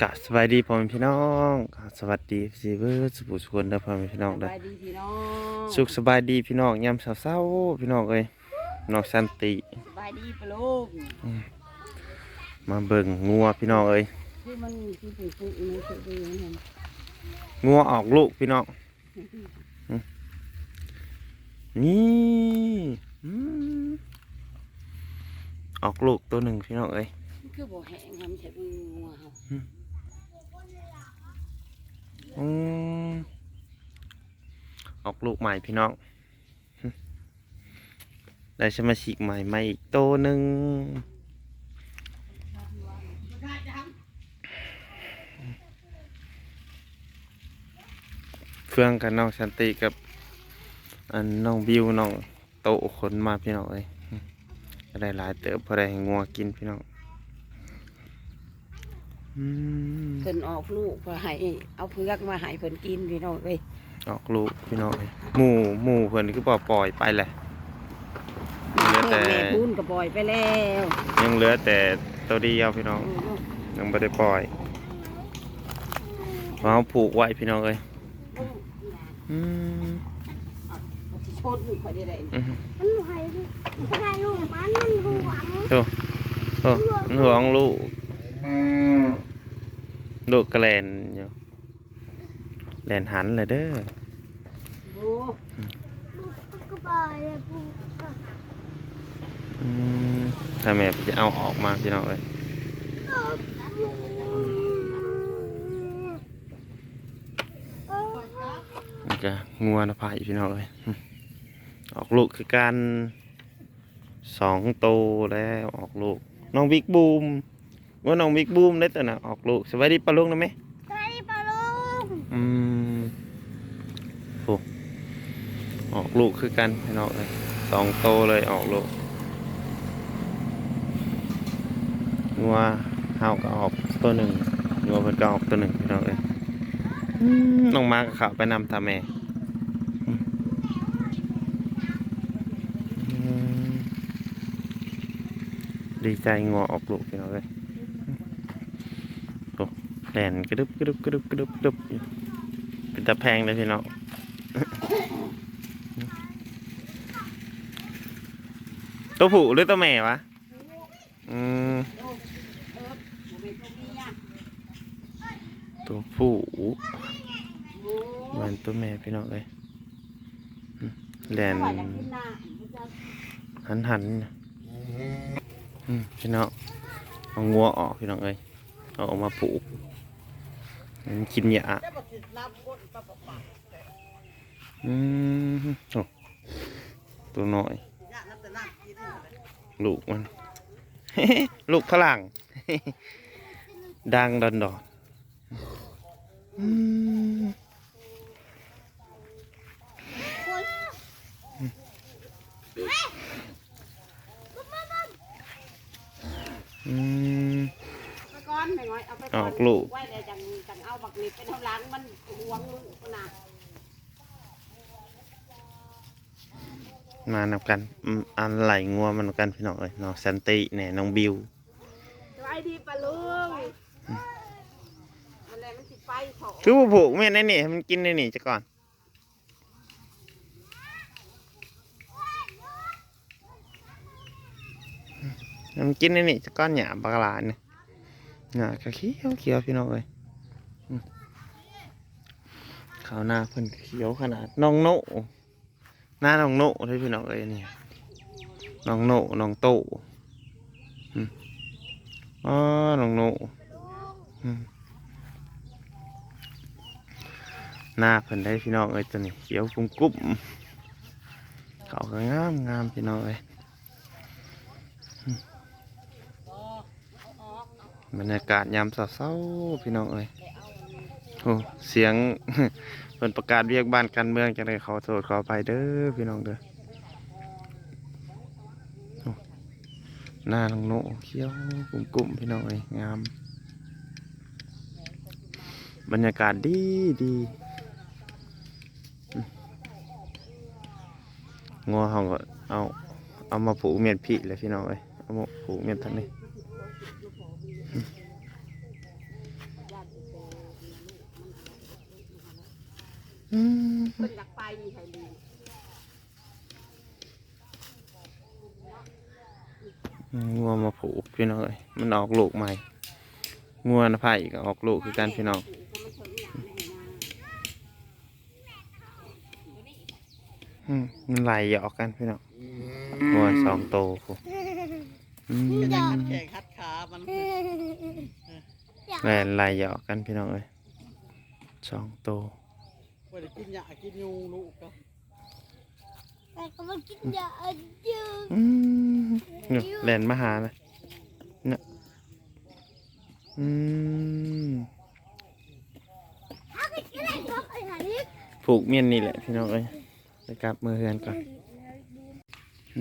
กะสบายดีพ่อแม่พี่น้องกะสวัสดีสิเบิร์ดสุบุสุคนเด้อพ่อแม่พี่น้องสเด้อบายดีพี่น้องสุขสบายดีพี่น้องยามเช้าๆพี่น้องเอ้ยน้องสันติสบายดีปะลูกมาเบิ่งงัวพี่น้องเอ้ยที่มันที่ปุ๋ยปุ๋ยนี่คือดีมันเห็นงัวออกลูกพี่น้องอืมนี่อืมออกลูกตัวหนึ่งพี่น้องเอ้ยมัน คือบ่แห้งทำใส่มืองัวเขาอืมออกลูกใหม่พี่น้องได้สมาชิกใหม่มาอีกโตหนึ่งเฟื่องกับน้องสันติกับอันน้องบิวน้องโตขนมาพี่น้องเอ้ยได้หลายเติบพอได้งัวกินพี่น้อง เพิ่นออกลูกเพื่อให้เอาเพือกมาให้เพิ่นกินพี่น้องเอ้ยออกลูกพี่น้องเอ้ยหมู่หมู่เพิ่นคือบ่ปล่อยไปแหละเหลือแต่แม่พูนก็ปล่อยไปแล้วยังเหลือแต่ตัวเดียวพี่น้องอืมยังไม่ได้ปล่อยเราผูกไว้พี่น้องเอ้ยอืมเอาสิชดลูกข่อยได้ได้อืมมันไหวมันก็ได้ลูกมันมันหวงโอ้โอ้ห่วงลูก ลูกกระแลนอยู่แลนหันเลยเด้อโอ้ลูกก็บอยเลยปูก็อืมถ้าแม่จะเอาออกมาพี่น้องเอ้ยมันจะงัวนะพายพี่น้องเอ้ยอืมออกลูกคือการสองโตวแล้วออกลูก น้องบิ๊กบูม ว่าน้องบิ๊กบูมได้ตัวน่ะออกลูกสวัสดีปลาลูกนะไหมใช่ปะลุงอืมโอ้ออกลูกคือกันพี่น้องเลยสองโตเลยออกลูกงัวเฮาก็ออกตัวหนึ่งงัวเพิ่นก็ออกตัวหนึ่งพี่น้องเลยอืมน้องมาก็เขับไปนำตาแม่อืมอืมดีใจงัวออกลูกพี่น้องเลยโอ้ แลนกระดึบกระดึบกระดึบกระดึบกระดึบเป็นตะแพงเลยพี่น้องตัวผู้หรือตัวแม่วะ อืมเอตัวผู้เหมือนตัวแม่พี่น้องเลยแลนหันหันหันพี่น้องเอางัวออกพี่น้องเลยเอาออกมาผูก กินหญ้าจะบ่สิรับคนปะปะปะอืมโอ้ตัวน้อยยะนับแต่น้ำกินนี่แหละลูกมัน ลูกฝรั่ง ดังดอนดอนอืมอืมไปก่อนไปง่อยเอาไปออกลูก นิดเป็นเท่าหลังมันหวงลูกมันน่ะมานำกันอืมอันไหลงัวมันำกันพี่น้องเอ้ยน้องสันติเนี่ยน้องบิวสวัสดีปะลุงมันแหละมันสิไปเถอะคือผู้ผูกแม่นไอ้นี่ให้มันกินไอ้นี่จะก่อนให้มันกินไอ้นี่จะก้อนหยาบากหลานเนี่ยหยาก็เขียวเขียวพี่น้องเอ้ยอืม ขาวหน้าเพิ่นเขียวขนาดน้องโนหน้าน้องโนเลยพี่น้องเอ้ยนี่น้องโนน้องโตอ๋อน้องโนหน้าเพิ่นได้พี่น้องเอ้ยตัวนี้เขียวกุ้มกุ้มเขาก็งามงามพี่น้องเอ้ยมบรรยากาศยามเศร้าๆพี่น้องเอ้ยโอ้เสียง เพิ่นประกาศเรียกบ้านการเมืองจังไดขอโทษขอไปเด้อพี่น้องเด้อหน้าลงโนเขียวกุ้มกุ้มพี่น้องเอ้ยงาม บรรยากาศดีดีงัวเขาก็เอาเอามาผูกเมียนพี่เลยพี่น้องเอ้ยเอามาผูกเมียนทางนี้ อืมเพิ่นอยากไปไทยลีงัวมาผูกพี่น้องเอ้ยมันออกลูกใหม่งัวนะไผ่ก็ออกลูกคือกันพี่น้องอืมมันไหลหยอกกันพี่น้องงัวสองโตครูแข่งคัดขามันแม่นไหลหยอกกันพี่น้องเอ้ยสองโต ว่าจะกินหญ้ากินยูลูกก็แต่ก็มากินยาเยอะอืมเนี่ยแลนมาหานะเนี่ยอืมถ้ากินอะไรก็ไอ้หาลิกผูกเมียนนี่แหละพี่น้องเอ้ยไปกลับมือเฮือนก่อน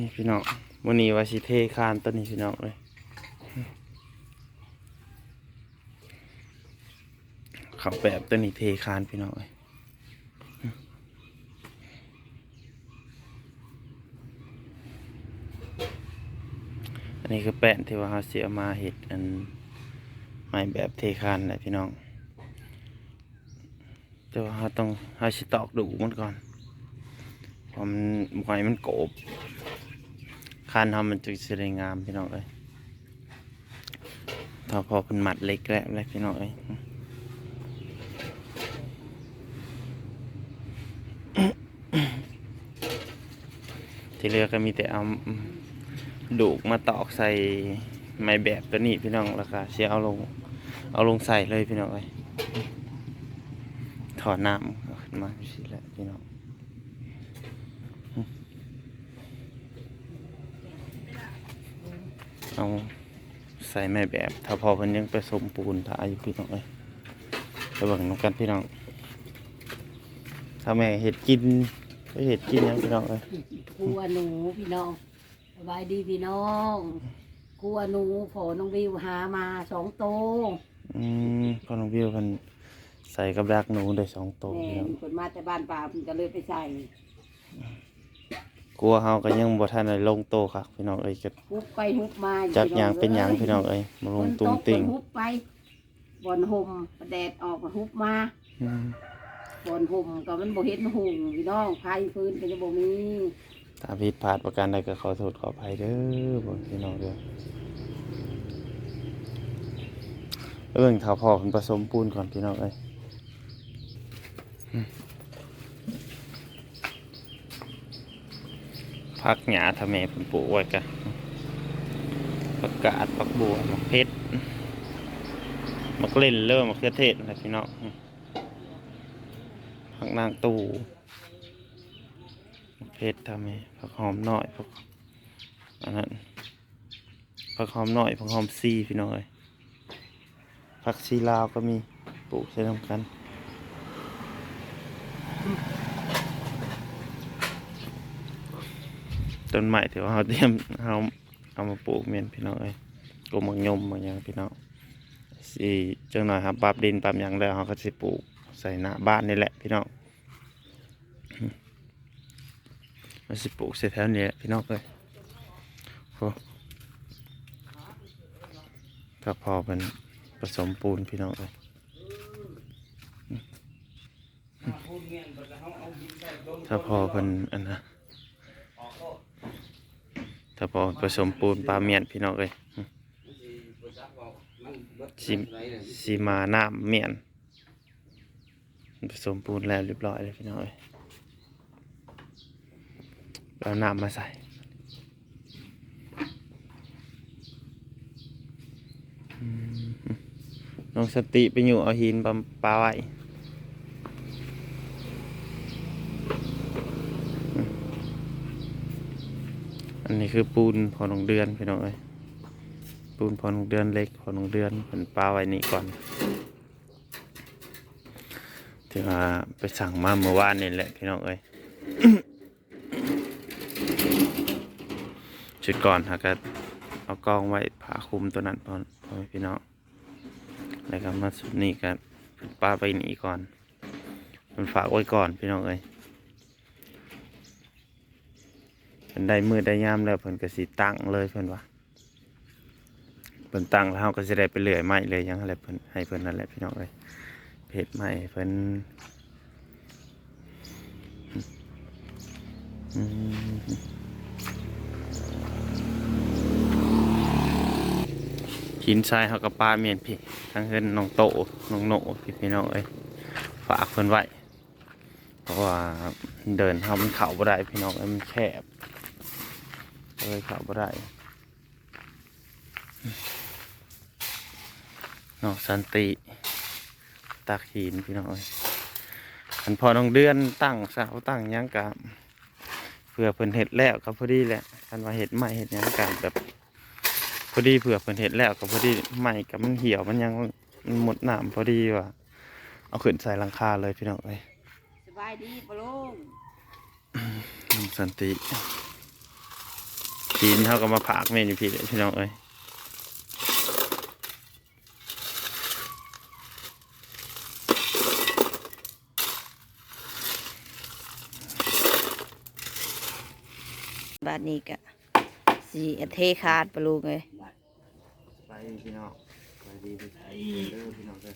นี่พี่น้องวันนี้ว่าสิเทคานตัวนี้พี่น้องเลยเขาแบบตัวนี้เทคานพี่น้องเลย นนี้คือแป้นที่ว่าเขาเสียมาเห็ดอันไม้แบบเทคานแหละพี่น้อง แต่ว่าเราต้องเราสิตอกดูมันก่อนเพราะมันไว้มันโกบคานเรามันจะสวยงามพี่น้องเอ้ยถ้าพอเป็นหมัดเล็กแล้วเลยพี่น้องเอ้ยที่เหลือก็มีแต่เอา ดูกมาตอกใส่ไม้แบบตัวนี้พี่น้องแล้วก็เสียเอาลงเอาลงใส่เลยพี่น้องเอ้ยถอดน้ำขึ้นมาสิแหละพี่น้องเอาใส่แม่แบบ ถ้าพอมันยังผสมปูนถ้าอายุพี่น้องเอ้ยไปเบิ่งนกันพี่น้องถ้าแม่เห็ดกินก็เห็ดกินยังพี่น้องเอ้ยกลัวหนูพี่น้อง สบายดีพี่น้องกลัวหนูพอน้องวิวหามาสองโตวอืมพ่อน้องวิวเพิ่นใส่กับดักหนูได้สองตัวแม่พี่น้องคนมาแต่บ้านป่าเพิ่นก็เลยไปใส่กลัวเฮาก็ยังบ่ทันได้ลงโตค่ะพี่น้องเอ้ยก็ฮุบไปฮุบมาจักหยังเป็นหยังพี่น้องเอ้ยมาลงตุ้งติ่งฝนตกเพิ่นฮุบไปบอนห่มแดดออกก็ฮุบมาอืมบอนห่มก็มันบ่เห็นหุ่งพี่น้องไผพื้นก็จะบ่มี ถ้าผิดพลาดประการใดก็ขอโทษขออภัยเด้อพี่น้องเด้อเรื่องถ้าพอเป็นผสมปูนก่อนพี่น้องเอ้ยอืมผักหญ้าทำแม่เพิ่นปลูกไว้กะผักกาดผักบัวมะเพชรมะเล่นเริ่มมะเขือเทศนะพี่น้องอืมผักนางตู่ เพชรทำไมผักหอมหน่อยผักอันนั้นผักหอมหน่อยผักหอมซีพี่น้อยผักซีลาวก็มีปลูกใช้ทำกันต้นไม้ที่ว่าเราเตรียมเอาเอามาปลูกเมียนพี่น้องเอ้ยกมังยมบางอย่างพี่น้องสิจังหน่อยครับปรับดินปรับหยังแล้วเราก็สิปลูกใส่หน้าบ้านนี่แหละพี่น้อง มันสิปลูกเสร็จแถวนี้แหละพี่น้องเลยโอ้ถ้าพอเป็นผสมปูนพี่น้องเลยถ้าพอเป็นอันนะถ้าพอผสมปูนปลาเมียนพี่น้องเลยสีสีมาหน้ำเมียนผสมปูนแล้วเรียบร้อยเลยพี่น้องเลย แล้วน้ำมาใส่น้องสติไปอยู่เอาหินปลาปลาไว้อันนี้คือปูนพอหนงเดือนพี่น้องเอ้ยปูนพอหนงเดือนเล็กพอหนงเดือนเป็นปลาไว้นี่ก่อนที่ว่าไปสั่งมาเมื่อวานนี่แหละพี่น้องเอ้ย ชุดก่อนหาก็เอากล้องไว้ผาคลุมตัวนั้นพอนพ่อแม่พี่น้องแล้วก็มาสุดนี่กันป้าไปหนีก่อน มันฝากไว้ก่อนพี่น้องเอ้ยเป็นได้มือได้ยามแล้วเพิ่นก็สิตั้งเลยเพิ่นว่าเพิ่นตั้งแล้วเฮาก็สิได้ไปเลื่อยไม้เลยยังอะไรเพิ่นให้เพิ่นนั่นแหละพี่น้องเอ้ยเพจไม้เพิ่นอืม หินทรายเฮาก็ปาเมียนพี่ทั้งเฮือนน้องโตน้องโหนพี่พี่น้องเอ้ยฝากเพิ่นไว้เพราะว่าเดินเฮามันเข้าบ่ได้พี่น้องเอ้ยมันแคบเลยเข้าบ่ได้เนาะสันติตากหินพี่น้องเอ้ยคันพอน้องเดือนตั้งสาวตั้งยังกะเผื่อเพิ่นเห็ดแล้วก็พอดีแหละคันว่าเห็ดใหม่เห็ดยังกะแบบ อดีเผื่อเพิ่นเห็ดแล้วก็พอดีใหม่กับมันเหี่ยวมันยังมันหมดน้ำพอดีว่าเอาขึ้นใส่หลังคาเลยพี่น้องเอ้ยสบายดีปะลุงน้องสันติหินเท่ากับมาผากเมนอยู่พี่เด้อพี่น้องเอ้ยบาดนี้กะ สีเทขาดปะลุงเลยไปพี่น้องไปดีไปเด้อพี่น้องเด้อ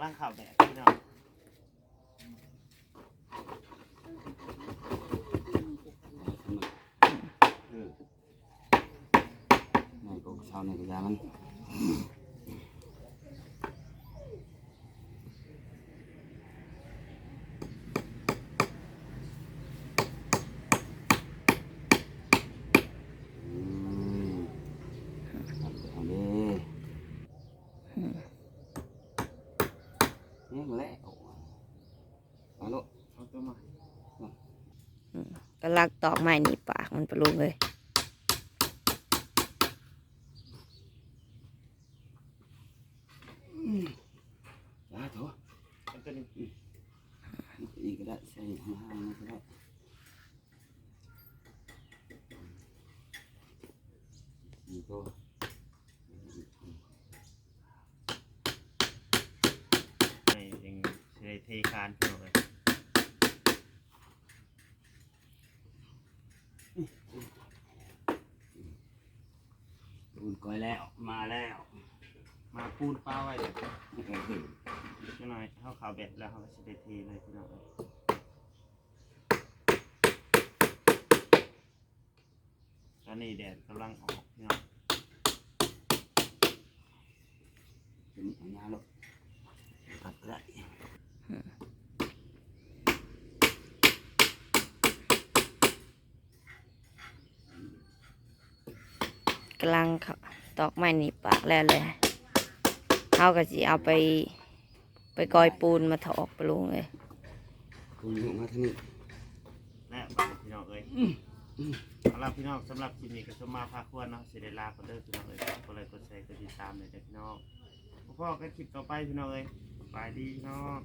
ร่างข่าวแบบพี่น้อง này cũng sau này cái giá lắm Ừm. Làm được đi. Nhé lẹ. Alo. เอาตัวมา กำลังตอกไม้หนีปากมันปะลุงเลย Đó thôi. เอาตัวนี้ Đi cái đại xe hai hai cái đại. Đi thôi. ให้ยังสิได้เทคานพี่น้องเอ้ มาปูนปลาไว้เดี๋ยว Cái này thử. จังหน่อยเขาข่าวแบบแล้วเขาก็สิได้เทเลยพี่น้องเอ้ยตอนนี้แดดกำลังออกพี่น้อง Đừng ở nhà đâu. Thật đấy. กำลังเขาตอกไม้หนีปากแล้วเลย เขาก็สิเอาไป ไปกอยปูนมาถอกปะลุงเลย Cùng dụng ra thế này. และบางพี่น้องเอ้ยสำหรับพี่น้องสำหรับคลิปนี้ก็สมมาพาควรเนาะสิได้ลากันเด้อพี่น้องเอ้ยฝากกดไลค์กดแชร์กดติดตามเลยเด้อพี่น้องพ่อกันคลิปต่อไปพี่น้องเอ้ยบายดีพี่น้อง